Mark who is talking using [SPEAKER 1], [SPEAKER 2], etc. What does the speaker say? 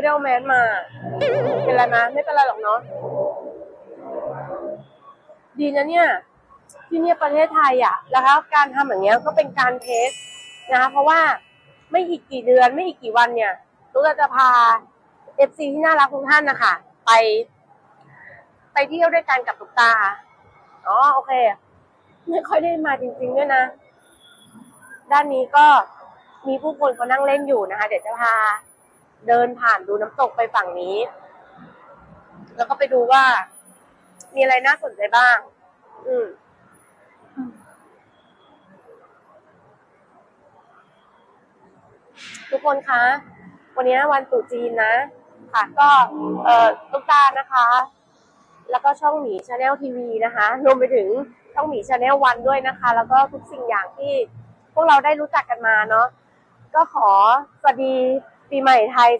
[SPEAKER 1] ไม่ได้เอาแมสมา เป็นไรมาไม่เป็นไรหรอกเนาะดีนะเนี่ย ที่เนี่ยประเทศไทยอะแล้วก็การทำอย่างเงี้ยก็เป็นการเทสนะคะเพราะว่าไม่อีกกี่เดือนไม่อีกกี่วันเนี่ยตุ๊กตาจะพาเอฟซีที่น่ารักทุกท่านนะคะไปไปเที่ยวด้วยกันกับตุ๊กตา อ๋อโอเค ไม่ค่อยได้มาจริงๆด้วยนะ ด้านนี้ก็มีผู้คนเขานั่งเล่นอยู่นะคะ เดี๋ยวจะพา เดินผ่านดูน้ำตกไปฝั่งนี้ แล้วก็ไปดูว่า มีอะไรน่าสนใจบ้าง อืมทุกคนคะ วันนี้วันตรุษจีนนะ ค่ะ ก็ เอ่อตุ๊กตานะคะ แล้วก็ช่องหมีชาแนลทีวีนะคะรวมไปถึงช่องหมีชาแนลวันด้วยนะคะ แล้วก็ทุกสิ่งอย่างที่พวกเราได้รู้จักกันมาเนาะก็ขอสวัสดี ปีใหม่ไทย